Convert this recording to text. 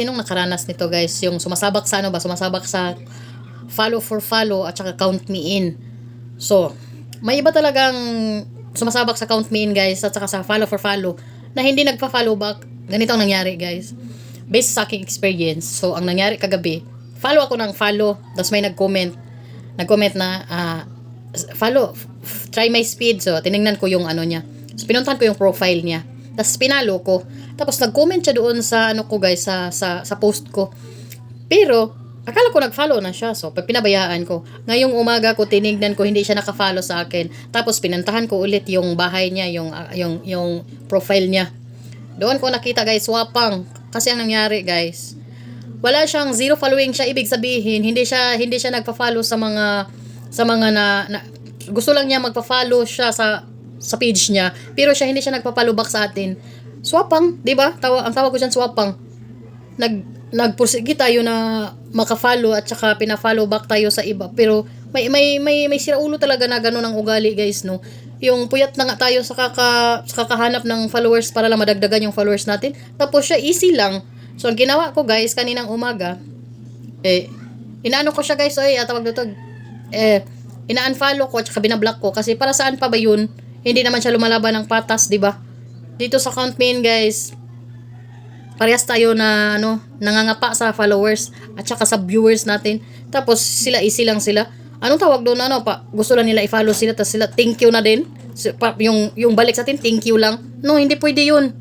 sinong nakaranas nito guys? Yung sumasabak sa ano ba? Sumasabak sa follow for follow at saka count me in. So, may iba talagang sumasabak sa count me in guys at saka sa follow for follow na hindi nagpa-follow back. Ganito ang nangyari guys. Based sa aking experience. So, ang nangyari kagabi, follow ako ng follow. Tapos may nag-comment. Nag-comment na, ah, follow, try my speed. So, tiningnan ko yung ano niya. So, pinuntahan ko yung profile niya. Tapos, pinalo ko. Tapos, nag-comment siya doon sa, ano ko guys, sa, sa, sa post ko. Pero, akala ko nag-follow na siya. So, pinabayaan ko. Ngayong umaga ko, tinignan ko, hindi siya naka-follow sa akin. Tapos, pinantahan ko ulit yung bahay niya, yung, ah, yung, yung profile niya. Doon ko nakita guys, wapang. Kasi ang nangyari guys, wala siyang zero following siya ibig sabihin hindi siya hindi siya nagpa-follow sa mga sa mga na, na gusto lang niya magpa-follow siya sa sa page niya. Pero siya hindi siya nagpa-follow back sa atin. Swapang di ba? Tawa ang tawag ko diyan swapang. Nag nagpursige tayo na maka-follow at saka pina-follow back tayo sa iba. Pero may may may may siraulo talaga na ganun ang ugali guys no? Yung puyat na nga tayo sa kaka sa kakahanap ng followers para lang madagdagan yung followers natin. Tapos siya easy lang. So ang ginawa ko guys kaninang umaga eh inaano ko siya guys ay tawag dito eh ina-unfollow ko at saka binablock ko. Kasi para saan pa ba yun hindi naman siya lumalaban ng patas di ba? Dito sa count main guys parehas tayo na ano nangangapa sa followers at saka sa viewers natin. Tapos sila easy lang sila. Anong tawag doon? Ano pa? Gusto lang nila i-follow sila tapos sila thank you na din. Yung yung balik sa atin thank you lang. No hindi pwede yun